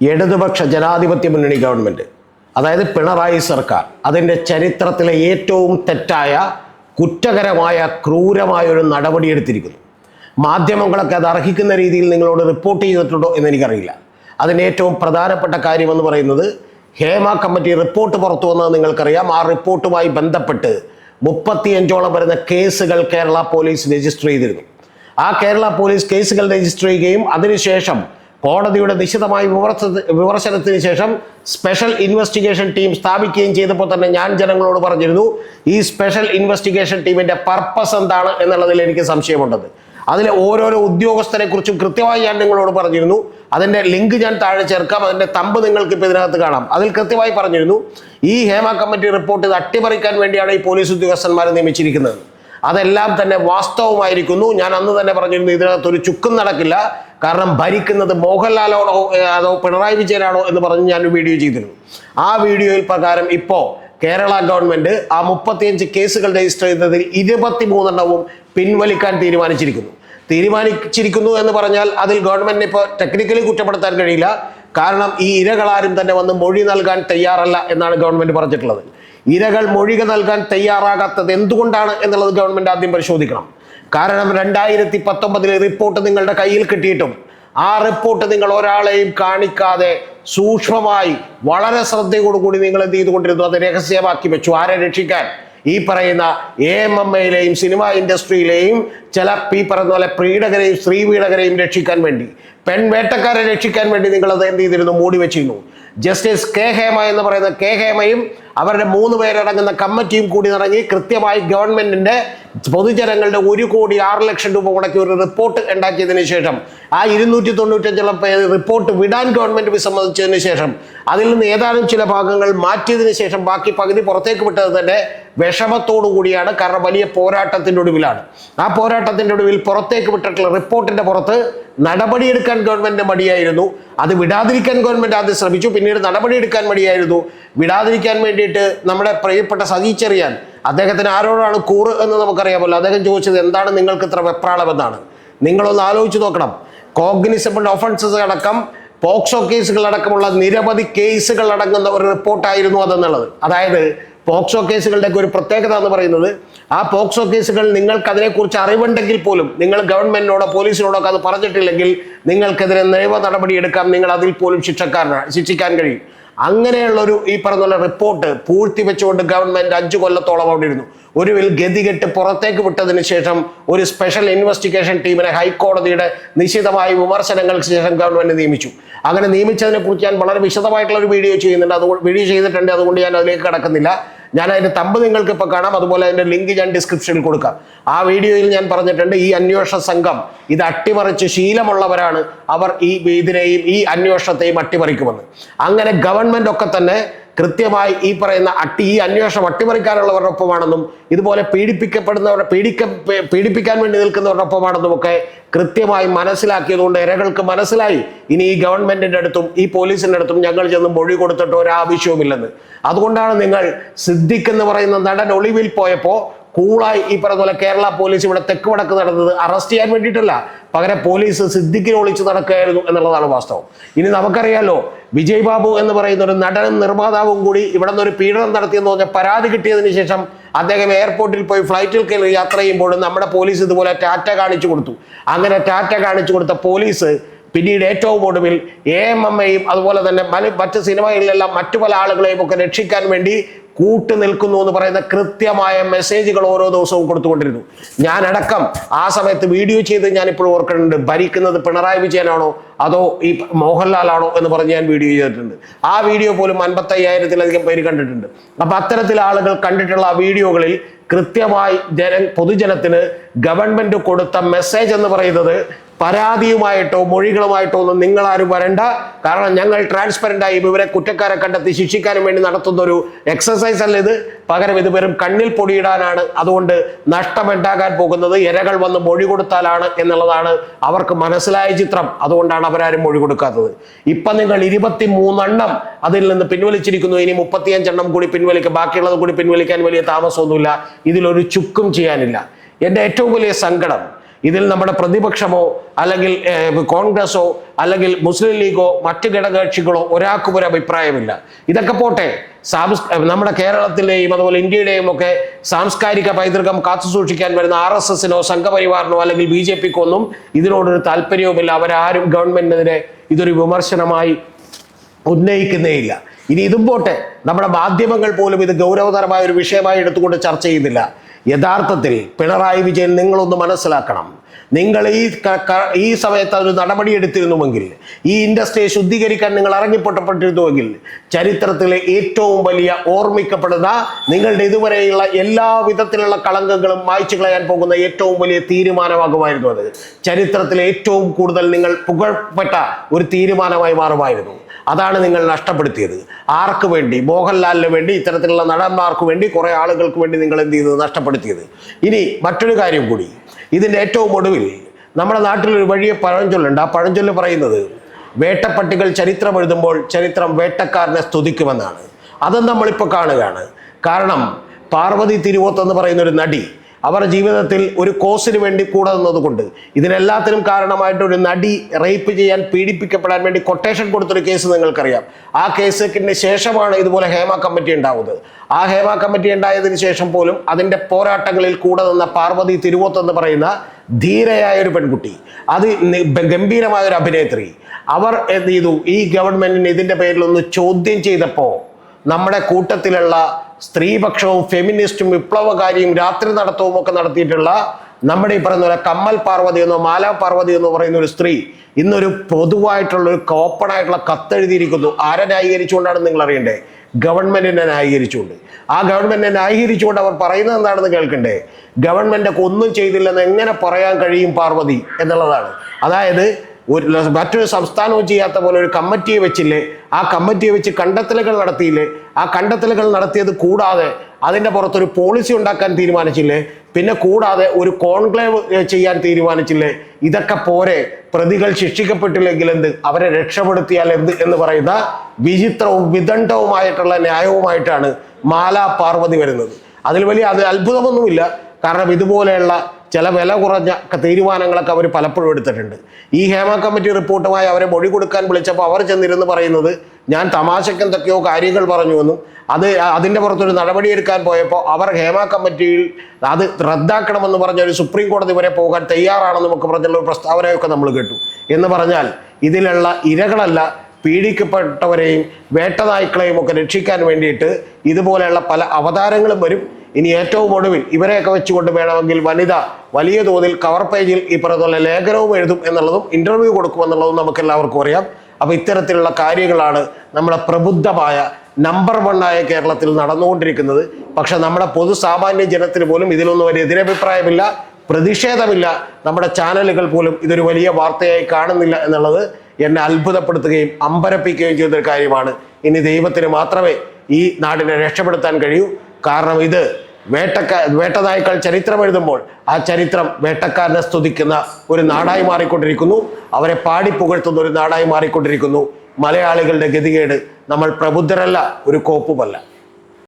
ഇടതുപക്ഷ ജനാധിപത്യ മുന്നണി ഗവൺമെന്റ് അതായത് പിണറായി സർക്കാർ അതിന്റെ ചരിത്രത്തിലെ ഏറ്റവും തെറ്റായ കുറ്റകരമായ ക്രൂരമായ ഒരു നടപടി നടപടിയെടുത്തിരിക്കുന്നു മാധ്യമങ്ങളൊക്കെ അത് അർഹിക്കുന്ന രീതിയിൽ നിങ്ങളോട് റിപ്പോർട്ട് ചെയ്തിട്ടുണ്ടോ എന്ന് എനിക്കറിയില്ല. അതിന്റെ ഏറ്റവും പ്രധാനപ്പെട്ട കാര്യമെന്ന് പറയുന്നത് ഹേമ കമ്മിറ്റി റിപ്പോർട്ട് പുറത്തു വന്നത് നിങ്ങൾക്കറിയാം. ആ റിപ്പോർട്ടുമായി ബന്ധപ്പെട്ട് മുപ്പത്തിയഞ്ചോളം വരുന്ന കേസുകൾ കേരള പോലീസ് രജിസ്റ്റർ ചെയ്തിരുന്നു. ആ കേരള പോലീസ് കേസുകൾ രജിസ്റ്റർ ചെയ്യുകയും അതിനുശേഷം കോടതിയുടെ നിശിതമായ വിമർശ വിമർശനത്തിന് ശേഷം സ്പെഷ്യൽ ഇൻവെസ്റ്റിഗേഷൻ ടീം സ്ഥാപിക്കുകയും ചെയ്തപ്പോൾ തന്നെ ഞാൻ ജനങ്ങളോട് പറഞ്ഞിരുന്നു ഈ സ്പെഷ്യൽ ഇൻവെസ്റ്റിഗേഷൻ ടീമിന്റെ പർപ്പസ് എന്താണ്? എന്നുള്ളതിൽ എനിക്ക് സംശയമുണ്ടത്. അതിലെ ഓരോരോ ഉദ്യോഗസ്ഥരെ കുറിച്ചും കൃത്യമായി ഞാൻ നിങ്ങളോട് പറഞ്ഞിരുന്നു. അതിന്റെ ലിങ്ക് ഞാൻ താഴെ ചേർക്കാം. അതിന്റെ തമ്പ് നിങ്ങൾക്ക് ഇപ്പൊ ഇതിനകത്ത് കാണാം. അതിൽ കൃത്യമായി പറഞ്ഞിരുന്നു ഈ ഹേമ കമ്മിറ്റി റിപ്പോർട്ട് ഇത് അട്ടിമറിക്കാൻ വേണ്ടിയാണ് ഈ പോലീസ് ഉദ്യോഗസ്ഥന്മാരെ നിയമിച്ചിരിക്കുന്നത്. അതെല്ലാം തന്നെ വാസ്തവമായിരിക്കുന്നു. ഞാൻ അന്ന് തന്നെ പറഞ്ഞിരുന്നു ഇതിനകത്ത് ഒരു ചുക്കും നടക്കില്ല. കാരണം ഭരിക്കുന്നത് മോഹൻലാലാണോ അതോ പിണറായി വിജയനാണോ എന്ന് പറഞ്ഞ് ഞാൻ വീഡിയോ ചെയ്തിരുന്നു. ആ വീഡിയോയിൽ പ്രകാരം ഇപ്പോൾ കേരള ഗവൺമെന്റ് ആ മുപ്പത്തിയഞ്ച് കേസുകൾ രജിസ്റ്റർ ചെയ്തതിൽ ഇരുപത്തി മൂന്നെണ്ണവും പിൻവലിക്കാൻ തീരുമാനിച്ചിരിക്കുന്നു. തീരുമാനിച്ചിരിക്കുന്നു എന്ന് പറഞ്ഞാൽ അതിൽ ഗവൺമെന്റിനെ ഇപ്പോൾ ടെക്നിക്കലി കുറ്റപ്പെടുത്താൻ കഴിയില്ല. കാരണം ഈ ഇരകളാരും തന്നെ വന്ന് മൊഴി നൽകാൻ തയ്യാറല്ല എന്നാണ് ഗവൺമെന്റ് പറഞ്ഞിട്ടുള്ളത്. ഇരകൾ മൊഴിക നൽകാൻ തയ്യാറാകാത്തത് എന്തുകൊണ്ടാണ് എന്നുള്ളത് ഗവൺമെന്റ് ആദ്യം പരിശോധിക്കണം. കാരണം രണ്ടായിരത്തി പത്തൊമ്പതിലെ റിപ്പോർട്ട് നിങ്ങളുടെ കയ്യിൽ കിട്ടിയിട്ടും ആ റിപ്പോർട്ട് നിങ്ങൾ ഒരാളെയും കാണിക്കാതെ സൂക്ഷ്മമായി വളരെ ശ്രദ്ധയോടുകൂടി നിങ്ങൾ എന്ത് ചെയ്തുകൊണ്ടിരുന്നു? അത് രഹസ്യമാക്കി വെച്ചു. ആരെ രക്ഷിക്കാൻ? ഈ പറയുന്ന എ എം എം എയിലെയും സിനിമ ഇൻഡസ്ട്രിയിലെയും ചില ഈ പറയുന്ന പോലെ പ്രീഡകരെയും സ്ത്രീ പീഡകരെയും രക്ഷിക്കാൻ വേണ്ടി പെൺവേട്ടക്കാരെ രക്ഷിക്കാൻ വേണ്ടി നിങ്ങൾ അത് എന്ത് ചെയ്തിരുന്നു? മൂടി വെച്ചിരുന്നു. ജസ്റ്റിസ് കെ ഹേമ എന്ന് പറയുന്ന കെ ഹേമയും അവരുടെ മൂന്ന് പേരടങ്ങുന്ന കമ്മിറ്റിയും കൂടി ഇറങ്ങി കൃത്യമായി ഗവൺമെന്റിന്റെ പൊതുജനങ്ങളുടെ ഒരു കോടി ആറ് ലക്ഷം രൂപ മുടക്കി ഒരു റിപ്പോർട്ട് ഉണ്ടാക്കിയതിന് ശേഷം ആ ഇരുന്നൂറ്റി തൊണ്ണൂറ്റഞ്ചോളം പേര് റിപ്പോർട്ട് വിടാൻ ഗവൺമെന്റ് വിസമ്മതിച്ചതിന് ശേഷം അതിൽ നിന്ന് ഏതാനും ചില ഭാഗങ്ങൾ മാറ്റിയതിന് ശേഷം ബാക്കി പകുതി പുറത്തേക്ക് വിട്ടത് തന്നെ വിഷമത്തോടു കൂടിയാണ്. കാരണം വലിയ പോരാട്ടത്തിന്റെ ഒടുവിലാണ്. ആ പോരാട്ടത്തിന്റെ ഒടുവിൽ പുറത്തേക്ക് വിട്ടിട്ടുള്ള റിപ്പോർട്ടിന്റെ പുറത്ത് നടപടിയെടുക്കാൻ ഗവൺമെന്റ് മടിയായിരുന്നു. അത് വിടാതിരിക്കാൻ ഗവൺമെന്റ് ആദ്യം ശ്രമിച്ചു. പിന്നീട് നടപടിയെടുക്കാൻ മടിയായിരുന്നു. വിടാതിരിക്കാൻ വേണ്ടിയിട്ട് നമ്മുടെ പ്രിയപ്പെട്ട സതീച്ചെറിയാൻ ചെറിയാൻ അദ്ദേഹത്തിന് ആരോടാണ് കൂറ് എന്ന് നമുക്കറിയാമല്ലോ. അദ്ദേഹം ചോദിച്ചത് എന്താണ് നിങ്ങൾക്ക് ഇത്ര വെപ്രാളമെന്നാണ്. നിങ്ങളൊന്ന് ആലോചിച്ച് നോക്കണം. കോഗ്നിസബിൾ ഒഫൻസസ് അടക്കം പോക്സോ കേസുകൾ അടക്കമുള്ള നിരവധി കേസുകൾ അടങ്ങുന്ന ഒരു റിപ്പോർട്ടായിരുന്നു അതെന്നുള്ളത്. അതായത് പോക്സോ കേസുകളുടെ ഒരു പ്രത്യേകത എന്ന് പറയുന്നത് ആ പോക്സോ കേസുകൾ നിങ്ങൾക്ക് അതിനെക്കുറിച്ച് അറിവുണ്ടെങ്കിൽ പോലും നിങ്ങൾ ഗവൺമെന്റിനോടോ പോലീസിനോടോ അത് പറഞ്ഞിട്ടില്ലെങ്കിൽ നിങ്ങൾക്കെതിരെ നിയമ നടപടി എടുക്കാം നിങ്ങൾ അതിൽ പോലും ശിക്ഷക്കാരനാണ് ശിക്ഷിക്കാൻ കഴിയും. അങ്ങനെയുള്ളൊരു ഈ പറഞ്ഞ റിപ്പോർട്ട് പൂഴ്ത്തി വെച്ചുകൊണ്ട് ഗവൺമെന്റ് അഞ്ചു കൊല്ലത്തോളം അവിടെ ഇരുന്നു. ഒടുവിൽ ഗതികെട്ട് പുറത്തേക്ക് വിട്ടതിന് ശേഷം ഒരു സ്പെഷ്യൽ ഇൻവെസ്റ്റിഗേഷൻ ടീമിനെ ഹൈക്കോടതിയുടെ നിശിതമായ വിമർശനങ്ങൾക്ക് ശേഷം ഗവൺമെന്റ് നിയമിച്ചു. അങ്ങനെ നിയമിച്ചതിനെ കുറിച്ച് ഞാൻ വളരെ വിശദമായിട്ടുള്ള ഒരു വീഡിയോ ചെയ്യുന്നുണ്ട്. അതുകൊണ്ട് വീഡിയോ ചെയ്തിട്ടുണ്ട്. അതുകൊണ്ട് ഞാൻ അതിലേക്ക് കടക്കുന്നില്ല. ഞാൻ അതിന്റെ തമ്പ് നിങ്ങൾക്ക് ഇപ്പോൾ കാണാം. അതുപോലെ അതിന്റെ ലിങ്ക് ഞാൻ ഡിസ്ക്രിപ്ഷനിൽ കൊടുക്കാം. ആ വീഡിയോയിൽ ഞാൻ പറഞ്ഞിട്ടുണ്ട് ഈ അന്വേഷണ സംഘം ഇത് അട്ടിമറിച്ച് ശീലമുള്ളവരാണ്. അവർ ഈ ഇതിനെയും ഈ അന്വേഷണത്തെയും അട്ടിമറിക്കുമെന്ന്. അങ്ങനെ ഗവൺമെന്റ് ഒക്കെ തന്നെ കൃത്യമായി ഈ പറയുന്ന അട്ടി ഈ അന്വേഷണം അട്ടിമറിക്കാനുള്ളവരുടെ ഒപ്പമാണെന്നും ഇതുപോലെ പീഡിപ്പിക്കപ്പെടുന്നവരുടെ പീഡിക്ക പീഡിപ്പിക്കാൻ വേണ്ടി നിൽക്കുന്നവരുടെ ഒപ്പമാണെന്നും ഒക്കെ കൃത്യമായി മനസ്സിലാക്കിയതുകൊണ്ട് ഇരകൾക്ക് മനസ്സിലായി. ഇനി ഈ ഗവൺമെന്റിന്റെ അടുത്തും ഈ പോലീസിന്റെ അടുത്തും ഞങ്ങൾ ചെന്ന് മൊഴി കൊടുത്തിട്ട് ഒരാവശ്യവുമില്ലെന്ന്. അതുകൊണ്ടാണ് നിങ്ങൾ സിദ്ദിഖ് എന്ന് പറയുന്ന നടൻ ഒളിവിൽ പോയപ്പോൾ കൂളായി ഈ പറഞ്ഞ പോലെ കേരള പോലീസ് ഇവിടെ തെക്ക് വടക്ക് നടന്നത് അറസ്റ്റ് ചെയ്യാൻ വേണ്ടിയിട്ടല്ല. പകരം പോലീസ് സിദ്ദിഖിനെ ഒളിച്ച് നടക്കുകയായിരുന്നു എന്നുള്ളതാണ് വാസ്തവം. ഇനി നമുക്കറിയാലോ വിജയ് ബാബു എന്ന് പറയുന്ന ഒരു നടനും നിർമ്മാതാവും കൂടി ഇവിടെ നിന്ന് ഒരു പീഡനം നടത്തിയെന്ന് പറഞ്ഞ പരാതി കിട്ടിയതിന് ശേഷം അദ്ദേഹം എയർപോർട്ടിൽ പോയി ഫ്ലൈറ്റിൽ കയറി യാത്ര ചെയ്യുമ്പോൾ നമ്മുടെ പോലീസ് ഇതുപോലെ ടാറ്റ കാണിച്ചു കൊടുത്തു. അങ്ങനെ ടാറ്റ കാണിച്ചു കൊടുത്ത പോലീസ് പിന്നീട് ഏറ്റവും ഒടുവിൽ എ എം എം എയും അതുപോലെ തന്നെ മറ്റ് സിനിമകളിലെല്ലാം മറ്റു പല ആളുകളെയും ഒക്കെ രക്ഷിക്കാൻ വേണ്ടി കൂട്ടു നിൽക്കുന്നു എന്ന് പറയുന്ന കൃത്യമായ മെസ്സേജുകൾ ഓരോ ദിവസവും കൊടുത്തുകൊണ്ടിരുന്നു. ഞാൻ അടക്കം ആ സമയത്ത് വീഡിയോ ചെയ്ത് ഞാൻ ഇപ്പോൾ ഓർക്കുന്നുണ്ട് ഭരിക്കുന്നത് പിണറായി വിജയനാണോ അതോ ഈ മോഹൻലാലാണോ എന്ന് പറഞ്ഞ് ഞാൻ വീഡിയോ ചെയ്തിട്ടുണ്ട്. ആ വീഡിയോ പോലും അൻപത്തയ്യായിരത്തിലധികം പേര് കണ്ടിട്ടുണ്ട്. അപ്പൊ അത്തരത്തിൽ ആളുകൾ കണ്ടിട്ടുള്ള ആ വീഡിയോകളിൽ കൃത്യമായി ജന പൊതുജനത്തിന് ഗവൺമെന്റ് കൊടുത്ത മെസ്സേജ് എന്ന് പറയുന്നത് പരാതിയുമായിട്ടോ മൊഴികളുമായിട്ടോ ഒന്നും നിങ്ങൾ ആരും വരണ്ട. കാരണം ഞങ്ങൾ ട്രാൻസ്പെറന്റ് ആയി ഇവരെ കുറ്റക്കാരെ കണ്ടെത്തി ശിക്ഷിക്കാനും വേണ്ടി നടത്തുന്ന ഒരു എക്സസൈസ് അല്ല ഇത്. പകരം ഇത് വെറും കണ്ണിൽ പൊടിയിടാനാണ് അതുകൊണ്ട് നഷ്ടമുണ്ടാകാൻ പോകുന്നത്. ഇരകൾ വന്ന് മൊഴി കൊടുത്താലാണ് എന്നുള്ളതാണ് അവർക്ക് മനസ്സിലായ ചിത്രം. അതുകൊണ്ടാണ് അവരാരും മൊഴി കൊടുക്കാത്തത്. ഇപ്പം നിങ്ങൾ ഇരുപത്തി മൂന്നെണ്ണം അതിൽ നിന്ന് പിൻവലിച്ചിരിക്കുന്നു. ഇനി മുപ്പത്തിയഞ്ചെണ്ണം കൂടി പിൻവലിക്കുക ബാക്കിയുള്ളത് കൂടി പിൻവലിക്കാൻ വലിയ താമസമൊന്നുമില്ല. ഇതിലൊരു ചുക്കും ചെയ്യാനില്ല. എന്റെ ഏറ്റവും വലിയ സങ്കടം ഇതിൽ നമ്മുടെ പ്രതിപക്ഷമോ അല്ലെങ്കിൽ കോൺഗ്രസോ അല്ലെങ്കിൽ മുസ്ലിം ലീഗോ മറ്റ് ഘടകകക്ഷികളോ ഒരാൾക്കും ഒരു അഭിപ്രായമില്ല. ഇതൊക്കെ പോട്ടെ സാംസ് നമ്മുടെ കേരളത്തിലെയും അതുപോലെ ഇന്ത്യയുടെയും ഒക്കെ സാംസ്കാരിക പൈതൃകം കാത്തുസൂക്ഷിക്കാൻ വരുന്ന ആർ എസ് എസിനോ സംഘപരിവാറിനോ അല്ലെങ്കിൽ ബി ജെ പിക്കോ ഒന്നും ഇതിനോടൊരു താല്പര്യവുമില്ല. അവരാരും ഗവൺമെന്റിനെതിരെ ഇതൊരു വിമർശനമായി ഉന്നയിക്കുന്നേയില്ല. ഇനി ഇതും പോട്ടെ നമ്മുടെ മാധ്യമങ്ങൾ പോലും ഇത് ഗൗരവതരമായ ഒരു വിഷയമായി എടുത്തുകൊണ്ട് ചർച്ച ചെയ്യുന്നില്ല. യഥാർത്ഥത്തിൽ പിണറായി വിജയൻ നിങ്ങളൊന്ന് മനസ്സിലാക്കണം. നിങ്ങൾ ഈ ഈ സമയത്ത് ഒരു നടപടി എടുത്തിരുന്നുവെങ്കിൽ ഈ ഇൻഡസ്ട്രിയെ ശുദ്ധീകരിക്കാൻ നിങ്ങൾ ഇറങ്ങിപ്പെട്ടപ്പെട്ടിരുന്നുവെങ്കിൽ ചരിത്രത്തിലെ ഏറ്റവും വലിയ ഓർമ്മിക്കപ്പെടുന്ന നിങ്ങളുടെ ഇതുവരെയുള്ള എല്ലാ വിധത്തിലുള്ള കളങ്കങ്ങളും മായ്ച്ചു കളയാൻ പോകുന്ന ഏറ്റവും വലിയ തീരുമാനമാകുമായിരുന്നു അത്. ചരിത്രത്തിലെ ഏറ്റവും കൂടുതൽ നിങ്ങൾ പുകഴ്പ്പെട്ട ഒരു തീരുമാനമായി മാറുമായിരുന്നു. അതാണ് നിങ്ങൾ നഷ്ടപ്പെടുത്തിയത്. ആർക്ക് വേണ്ടി? മോഹൻലാലിന് വേണ്ടി ഇത്തരത്തിലുള്ള നടന്മാർക്ക് വേണ്ടി കുറെ ആളുകൾക്ക് വേണ്ടി നിങ്ങൾ എന്ത് ചെയ്തത്? നഷ്ടപ്പെടുത്തിയത്. ഇനി മറ്റൊരു കാര്യം കൂടി. ഇതിന്റെ ഏറ്റവും ഒടുവിൽ നമ്മുടെ നാട്ടിലൊരു വലിയ പഴഞ്ചൊല്ലുണ്ട്. ആ പഴഞ്ചൊല്ല് പറയുന്നത് വേട്ടപ്പട്ടികൾ ചരിത്രം എഴുതുമ്പോൾ ചരിത്രം വേട്ടക്കാരനെ സ്തുതിക്കുമെന്നാണ്. അതും നമ്മളിപ്പോൾ കാണുകയാണ്. കാരണം പാർവതി തിരുവോത്ത് എന്ന് പറയുന്ന ഒരു നടി അവർ ജീവിതത്തിൽ ഒരു കോസിന് വേണ്ടി കൂടെ നിന്നതുകൊണ്ട് ഇതിനെല്ലാത്തിനും കാരണമായിട്ട് ഒരു നടി റേപ്പ് ചെയ്യാൻ പീഡിപ്പിക്കപ്പെടാൻ വേണ്ടി കൊട്ടേഷൻ കൊടുത്തൊരു കേസ് നിങ്ങൾക്കറിയാം. ആ കേസിന് ശേഷമാണ് ഇതുപോലെ ഹേമ കമ്മിറ്റി ഉണ്ടാവുന്നത്. ആ ഹേമ കമ്മിറ്റി ഉണ്ടായതിനു ശേഷം പോലും അതിന്റെ പോരാട്ടങ്ങളിൽ കൂടെ നിന്ന പാർവതി തിരുവോത്ത് എന്ന് പറയുന്ന ധീരയായ ഒരു പെൺകുട്ടി അത് ഗംഭീരമായ ഒരു അഭിനേത്രി. അവർ എന്ത് ചെയ്തു? ഈ ഗവൺമെന്റിന് ഇതിന്റെ പേരിലൊന്ന് ചോദ്യം ചെയ്തപ്പോൾ നമ്മുടെ കൂട്ടത്തിലുള്ള സ്ത്രീപക്ഷവും ഫെമിനിസ്റ്റും വിപ്ലവകാരിയും രാത്രി നടത്തവും ഒക്കെ നടത്തിയിട്ടുള്ള നമ്മുടെ ഈ പറയുന്ന കമ്മൽ പാർവതി എന്നോ മാല പാർവതി എന്നോ പറയുന്ന ഒരു സ്ത്രീ ഇന്നൊരു പൊതുവായിട്ടുള്ള ഒരു ഓപ്പൺ ആയിട്ടുള്ള കത്തെഴുതിയിരിക്കുന്നു. ആരെ ന്യായീകരിച്ചുകൊണ്ടാണ് നിങ്ങൾ അറിയണ്ടേ? ഗവൺമെന്റിനെ ന്യായീകരിച്ചുകൊണ്ട്. ആ ഗവൺമെന്റിനെ ന്യായീകരിച്ചുകൊണ്ട് അവർ പറയുന്നത് എന്താണെന്ന് കേൾക്കണ്ടേ? ഗവൺമെന്റ് ഒന്നും ചെയ്തില്ലെന്ന് എങ്ങനെ പറയാൻ കഴിയും പാർവതി എന്നുള്ളതാണ്. അതായത് ഒരു മറ്റൊരു സംസ്ഥാനവും ചെയ്യാത്ത പോലെ ഒരു കമ്മിറ്റിയെ വെച്ചില്ലേ? ആ കമ്മിറ്റിയെ വെച്ച് കണ്ടെത്തലുകൾ നടത്തിയില്ലേ? ആ കണ്ടെത്തലുകൾ നടത്തിയത് കൂടാതെ അതിന്റെ പുറത്തൊരു പോളിസി ഉണ്ടാക്കാൻ തീരുമാനിച്ചില്ലേ? പിന്നെ കൂടാതെ ഒരു കോൺക്ലേവ് ചെയ്യാൻ തീരുമാനിച്ചില്ലേ? ഇതൊക്കെ പോരെ. പ്രതികൾ ശിക്ഷിക്കപ്പെട്ടില്ലെങ്കിൽ എന്ത്? അവരെ രക്ഷപ്പെടുത്തിയാൽ എന്ത് എന്ന് പറയുന്ന വിചിത്രവും വിദണ്ഡവുമായിട്ടുള്ള ന്യായവുമായിട്ടാണ് മാലാ പാർവതി വരുന്നത്. അതിൽ വലിയ അത് അത്ഭുതമൊന്നുമില്ല. കാരണം ഇതുപോലെയുള്ള ചില വില കുറഞ്ഞ തീരുമാനങ്ങളൊക്കെ അവർ പലപ്പോഴും എടുത്തിട്ടുണ്ട്. ഈ ഹേമ കമ്മിറ്റി റിപ്പോർട്ടുമായി അവരെ മൊഴി കൊടുക്കാൻ വിളിച്ചപ്പോൾ അവർ ചെന്നിരുന്ന് പറയുന്നത് ഞാൻ തമാശയ്ക്ക് എന്തൊക്കെയോ കാര്യങ്ങൾ പറഞ്ഞുവെന്നും അത് അതിന്റെ പുറത്തൊരു നടപടിയെടുക്കാൻ പോയപ്പോൾ അവർ ഹേമ കമ്മിറ്റിയിൽ അത് റദ്ദാക്കണമെന്ന് പറഞ്ഞ ഒരു സുപ്രീം കോടതി വരെ പോകാൻ തയ്യാറാണെന്നും ഒക്കെ പറഞ്ഞുള്ള ഒരു പ്രസ്താവനയൊക്കെ നമ്മൾ കേട്ടു. എന്ന് പറഞ്ഞാൽ ഇതിലുള്ള ഇരകളല്ല പീഡിക്കപ്പെട്ടവരെയും വേട്ടനായ്ക്കളെയും ഒക്കെ രക്ഷിക്കാൻ വേണ്ടിയിട്ട് ഇതുപോലെയുള്ള പല അവതാരങ്ങളും വരും. ഇനി ഏറ്റവും ഒടുവിൽ ഇവരെയൊക്കെ വെച്ചുകൊണ്ട് വേണമെങ്കിൽ വനിത വലിയ തോതിൽ കവർ പേജിൽ ഈ പറഞ്ഞ ലേഖനവും എഴുതും എന്നുള്ളതും ഇന്റർവ്യൂ കൊടുക്കുമെന്നുള്ളതും നമുക്ക് എല്ലാവർക്കും അറിയാം. അപ്പൊ ഇത്തരത്തിലുള്ള കാര്യങ്ങളാണ് നമ്മുടെ പ്രബുദ്ധമായ നമ്പർ വണ്ണായ കേരളത്തിൽ നടന്നുകൊണ്ടിരിക്കുന്നത്. പക്ഷെ നമ്മുടെ പൊതുസാമാന്യ ജനത്തിന് പോലും ഇതിലൊന്നും ഒരു എതിരഭിപ്രായമില്ല പ്രതിഷേധമില്ല. നമ്മുടെ ചാനലുകൾ പോലും ഇതൊരു വലിയ വാർത്തയായി കാണുന്നില്ല എന്നുള്ളത് എന്നെ അത്ഭുതപ്പെടുത്തുകയും അമ്പരപ്പിക്കുകയും ചെയ്തൊരു കാര്യമാണ്. ഇനി ദൈവത്തിന് മാത്രമേ ഈ നാടിനെ രക്ഷപ്പെടുത്താൻ കഴിയൂ. കാരണം ഇത് വേട്ടക്ക വേട്ടനായ്ക്കൾ ചരിത്രം എഴുതുമ്പോൾ ആ ചരിത്രം വേട്ടക്കാരനെ സ്തുതിക്കുന്ന ഒരു നാടായി മാറിക്കൊണ്ടിരിക്കുന്നു. അവരെ പാടി പുകഴ്ത്തുന്ന ഒരു നാടായി മാറിക്കൊണ്ടിരിക്കുന്നു. മലയാളികളുടെ ഗതികേട് നമ്മൾ പ്രബുദ്ധരല്ല ഒരു കോപ്പുമല്ല.